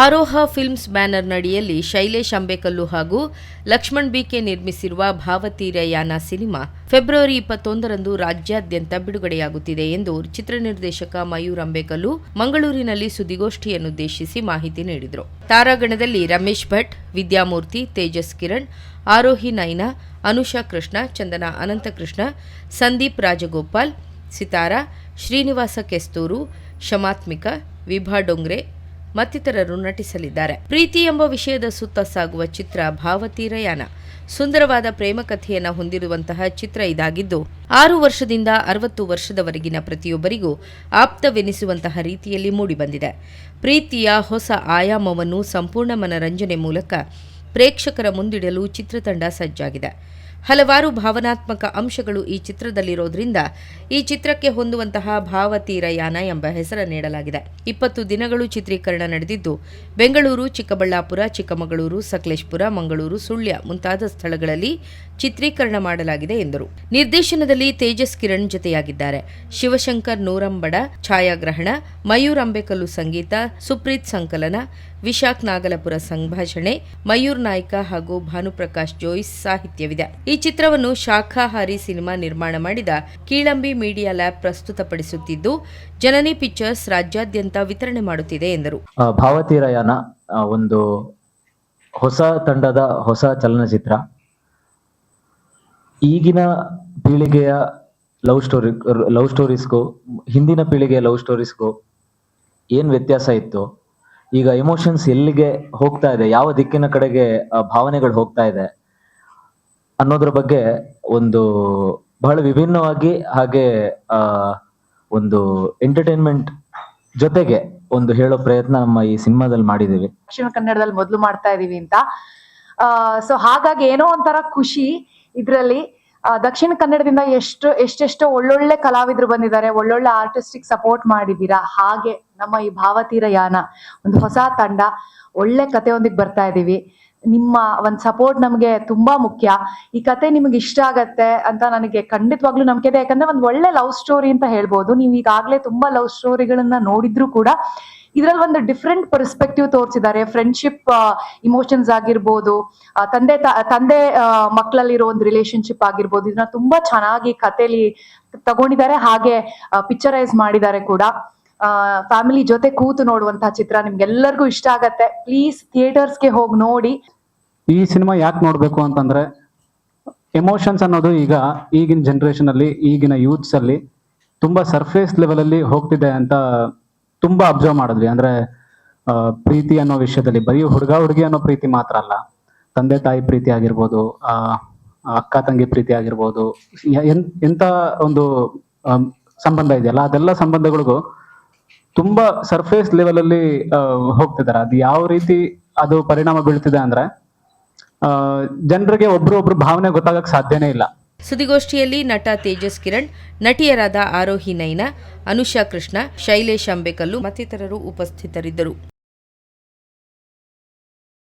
ಆರೋಹ films banner ನಡಿಯಲ್ಲಿ ಶೈಲೇಶ್ ಅಂಬೇಕಲ್ಲು ಹಾಗೂ Lakshman BK ನಿರ್ಮಿಸಿರುವ ಭಾವತೀರಯಾನ ಸಿನಿಮಾ ಫೆಬ್ರವರಿ ಇಪ್ಪತ್ತೊಂದರಂದು ರಾಜ್ಯಾದ್ಯಂತ ಬಿಡುಗಡೆಯಾಗುತ್ತಿದೆ ಎಂದು ಚಿತ್ರ ನಿರ್ದೇಶಕ ಮಯೂರ್ ಅಂಬೇಕಲ್ಲು ಮಂಗಳೂರಿನಲ್ಲಿ ಸುದ್ದಿಗೋಷ್ಠಿಯನ್ನುದ್ದೇಶಿಸಿ ಮಾಹಿತಿ ನೀಡಿದರು. ತಾರಾಗಣದಲ್ಲಿ ರಮೇಶ್ ಭಟ್, ವಿದ್ಯಾಮೂರ್ತಿ ತೇಜಸ್ ಕಿರಣ್, ಆರೋಹಿ ನೈನಾ, ಅನುಷಾ ಕೃಷ್ಣ, ಚಂದನ ಅನಂತಕೃಷ್ಣ, ಸಂದೀಪ್ ರಾಜಗೋಪಾಲ್, ಸಿತಾರಾ, ಶ್ರೀನಿವಾಸ ಕೆಸ್ತೂರು, ಶಮಾತ್ಮಿಕ, ವಿಭಾ ಡೊಂಗ್ರೆ ಮತ್ತಿತರರು ನಟಿಸಲಿದ್ದಾರೆ. ಪ್ರೀತಿ ಎಂಬ ವಿಷಯದ ಸುತ್ತ ಸಾಗುವ ಚಿತ್ರ ಭಾವತೀರಯಾನ ಸುಂದರವಾದ ಪ್ರೇಮ ಕಥೆಯನ್ನ ಹೊಂದಿರುವಂತಹ ಚಿತ್ರ ಇದಾಗಿದ್ದು, ಆರು ವರ್ಷದಿಂದ ಅರವತ್ತು ವರ್ಷದವರೆಗಿನ ಪ್ರತಿಯೊಬ್ಬರಿಗೂ ಆಪ್ತವೆನಿಸುವಂತಹ ರೀತಿಯಲ್ಲಿ ಮೂಡಿಬಂದಿದೆ. ಪ್ರೀತಿಯ ಹೊಸ ಆಯಾಮವನ್ನು ಸಂಪೂರ್ಣ ಮನರಂಜನೆ ಮೂಲಕ ಪ್ರೇಕ್ಷಕರ ಮುಂದಿಡಲು ಚಿತ್ರತಂಡ ಸಜ್ಜಾಗಿದೆ. ಹಲವಾರು ಭಾವನಾತ್ಮಕ ಅಂಶಗಳು ಈ ಚಿತ್ರದಲ್ಲಿರೋದ್ರಿಂದ ಈ ಚಿತ್ರಕ್ಕೆ ಹೊಂದುವಂತಹ ಭಾವತೀರಯಾನ ಎಂಬ ಹೆಸರು ನೀಡಲಾಗಿದೆ. ಇಪ್ಪತ್ತು ದಿನಗಳು ಚಿತ್ರೀಕರಣ ನಡೆದಿದ್ದು, ಬೆಂಗಳೂರು, ಚಿಕ್ಕಬಳ್ಳಾಪುರ, ಚಿಕ್ಕಮಗಳೂರು, ಸಕಲೇಶ್ಪುರ, ಮಂಗಳೂರು, ಸುಳ್ಯ ಮುಂತಾದ ಸ್ಥಳಗಳಲ್ಲಿ ಚಿತ್ರೀಕರಣ ಮಾಡಲಾಗಿದೆ ಎಂದರು. ನಿರ್ದೇಶನದಲ್ಲಿ ತೇಜಸ್ ಕಿರಣ್ ಜೊತೆಯಾಗಿದ್ದಾರೆ. ಶಿವಶಂಕರ್ ನೂರಂಬಡ, ಛಾಯಾಗ್ರಹಣ, ಮಯೂರ್ ಅಂಬೇಕಲ್ಲು ಸಂಗೀತ, ಸುಪ್ರೀತ್ ಸಂಕಲನ ವಿಶಾಖ್ ನಾಗಲಪುರ ಸಂಭಾಷಣೆ, ಮಯೂರ್ ನಾಯ್ಕ ಹಾಗೂ ಭಾನುಪ್ರಕಾಶ್ ಜೋಯಿಸ್ ಸಾಹಿತ್ಯವಿದೆ. ಈ ಚಿತ್ರವನ್ನು ಶಾಖಾಹಾರಿ ಸಿನಿಮಾ ನಿರ್ಮಾಣ ಮಾಡಿದ ಕೀಳಂಬಿ ಮೀಡಿಯಾ ಲ್ಯಾಬ್ ಪ್ರಸ್ತುತಪಡಿಸುತ್ತಿದ್ದು, ಜನನಿ ಪಿಕ್ಚರ್ಸ್ ರಾಜ್ಯಾದ್ಯಂತ ವಿತರಣೆ ಮಾಡುತ್ತಿದೆ ಎಂದರು. ಭಾವತೀರಯಾನ ಒಂದು ಹೊಸ ತಂಡದ ಹೊಸ ಚಲನಚಿತ್ರ. ಈಗಿನ ಪೀಳಿಗೆಯ ಲವ್ ಸ್ಟೋರಿ, ಲವ್ ಸ್ಟೋರೀಸ್ಗೂ, ಹಿಂದಿನ ಪೀಳಿಗೆಯ ಲವ್ ಸ್ಟೋರೀಸ್ಗೂ ಏನು ವ್ಯತ್ಯಾಸ ಇತ್ತು? ಈಗ ಎಮೋಷನ್ಸ್ ಎಲ್ಲಿಗೆ ಹೋಗ್ತಾ ಇದೆ, ಯಾವ ದಿಕ್ಕಿನ ಕಡೆಗೆ ಭಾವನೆಗಳು ಹೋಗ್ತಾ ಇದೆ ಅನ್ನೋದ್ರ ಬಗ್ಗೆ ಒಂದು ಬಹಳ ವಿಭಿನ್ನವಾಗಿ ಹಾಗೆ, ಆ, ಒಂದು ಎಂಟರ್ಟೈನ್ಮೆಂಟ್ ಜೊತೆಗೆ ಒಂದು ಹೇಳೋ ಪ್ರಯತ್ನ ನಮ್ಮ ಈ ಸಿನಿಮಾದಲ್ಲಿ ಮಾಡಿದೀವಿ ದಕ್ಷಿಣ ಕನ್ನಡದಲ್ಲಿ ಮೊದಲು ಮಾಡ್ತಾ ಇದೀವಿ ಅಂತ. ಸೊ ಹಾಗಾಗಿ ಏನೋ ಒಂಥರ ಖುಷಿ ಇದ್ರಲ್ಲಿ. ದಕ್ಷಿಣ ಕನ್ನಡದಿಂದ ಎಷ್ಟು, ಎಷ್ಟೆಷ್ಟೋ ಒಳ್ಳೊಳ್ಳೆ ಕಲಾವಿದರು ಬಂದಿದ್ದಾರೆ, ಒಳ್ಳೊಳ್ಳೆ ಆರ್ಟಿಸ್ಟಿಕ್ ಸಪೋರ್ಟ್ ಮಾಡಿದ್ದೀರಾ ಹಾಗೆ ನಮ್ಮ ಈ ಭಾವತೀರ ಯಾನ ಒಂದು ಹೊಸ ತಂಡ, ಒಳ್ಳೆ ಕಥೆಯೊಂದಿಗೆ ಬರ್ತಾ ಇದೀವಿ. ನಿಮ್ಮ ಒಂದ್ ಸಪೋರ್ಟ್ ನಮಗೆ ತುಂಬಾ ಮುಖ್ಯ. ಈ ಕತೆ ನಿಮಗೆ ಇಷ್ಟ ಆಗತ್ತೆ ಅಂತ ನನಗೆ ಖಂಡಿತವಾಗ್ಲೂ ನಂಬಿಕೆ ಇದೆ. ಯಾಕಂದ್ರೆ ಒಂದ್ ಒಳ್ಳೆ ಲವ್ ಸ್ಟೋರಿ ಅಂತ ಹೇಳ್ಬೋದು. ನೀವು ಈಗಾಗಲೇ ತುಂಬಾ ಲವ್ ಸ್ಟೋರಿಗಳನ್ನ ನೋಡಿದ್ರು ಕೂಡ ಇದ್ರಲ್ಲಿ ಒಂದು ಡಿಫ್ರೆಂಟ್ ಪರ್ಸ್ಪೆಕ್ಟಿವ್ ತೋರಿಸಿದ್ದಾರೆ. ಫ್ರೆಂಡ್ಶಿಪ್ ಇಮೋಷನ್ಸ್ ಆಗಿರ್ಬೋದು ತಂದೆ ತಂದೆ ಮಕ್ಕಳಲ್ಲಿರೋ ಒಂದು ರಿಲೇಶನ್ಶಿಪ್ ಆಗಿರ್ಬೋದು ಇದನ್ನ ತುಂಬಾ ಚೆನ್ನಾಗಿ ಕಥೆಲಿ ತಗೊಂಡಿದ್ದಾರೆ. ಹಾಗೆ ಪಿಕ್ಚರೈಸ್ ಮಾಡಿದ್ದಾರೆ ಕೂಡ. ಫ್ಯಾಮಿಲಿ ಜೊತೆ ಕೂತು ನೋಡುವಂತಹ ಚಿತ್ರ ನಿಮ್ಗೆಲ್ಲರಿಗೂ ಇಷ್ಟ ಆಗತ್ತೆ. ಪ್ಲೀಸ್ ಥಿಯೇಟರ್ಸ್ಗೆ ಹೋಗಿ ನೋಡಿ. ಈ ಸಿನಿಮಾ ಯಾಕೆ ನೋಡ್ಬೇಕು ಅಂತಂದ್ರೆ ಎಮೋಷನ್ಸ್ ಅನ್ನೋದು ಈಗ ಈಗಿನ ಜನರೇಷನ್ ಅಲ್ಲಿ, ಈಗಿನ ಯೂತ್ಸ್ ಅಲ್ಲಿ ತುಂಬಾ ಸರ್ಫೇಸ್ ಲೆವೆಲ್ ಅಲ್ಲಿ ಹೋಗ್ತಿದೆ ಅಂತ ತುಂಬಾ ಅಬ್ಸರ್ವ್ ಮಾಡಿದ್ವಿ. ಅಂದ್ರೆ ಪ್ರೀತಿ ಅನ್ನೋ ವಿಷಯದಲ್ಲಿ ಬರೀ ಹುಡುಗ ಹುಡುಗಿ ಅನ್ನೋ ಪ್ರೀತಿ ಮಾತ್ರ ಅಲ್ಲ. ತಂದೆ ತಾಯಿ ಪ್ರೀತಿ ಆಗಿರ್ಬೋದು, ಆ, ಅಕ್ಕ ತಂಗಿ ಪ್ರೀತಿ ಆಗಿರ್ಬೋದು ಎಂತ ಒಂದು ಸಂಬಂಧ ಇದೆಯಲ್ಲ, ಅದೆಲ್ಲ ಸಂಬಂಧಗಳಿಗೂ ತುಂಬಾ ಸರ್ಫೇಸ್ ಲೆವೆಲ್ ಅಲ್ಲಿ ಹೋಗ್ತಿದ್ದಾರೆ. ಅದು ಯಾವ ರೀತಿ ಅದು ಪರಿಣಾಮ ಬೀಳ್ತಿದೆ ಅಂದ್ರೆ ಜನರಿಗೆ ಒಬ್ರು ಒಬ್ರು ಭಾವನೆ ಗೊತ್ತಾಗಕ್ ಸಾಧ್ಯನೇ ಇಲ್ಲ. ಸುದ್ದಿಗೋಷ್ಠಿಯಲ್ಲಿ ನಟ ತೇಜಸ್ ಕಿರಣ್ ನಟಿಯರಾದ ಆರೋಹಿ ನೈನಾ ಅನುಷಾ ಕೃಷ್ಣ ಶೈಲೇಶ್ ಅಂಬೇಕಲ್ಲು ಮತ್ತಿತರರು ಉಪಸ್ಥಿತರಿದ್ದರು.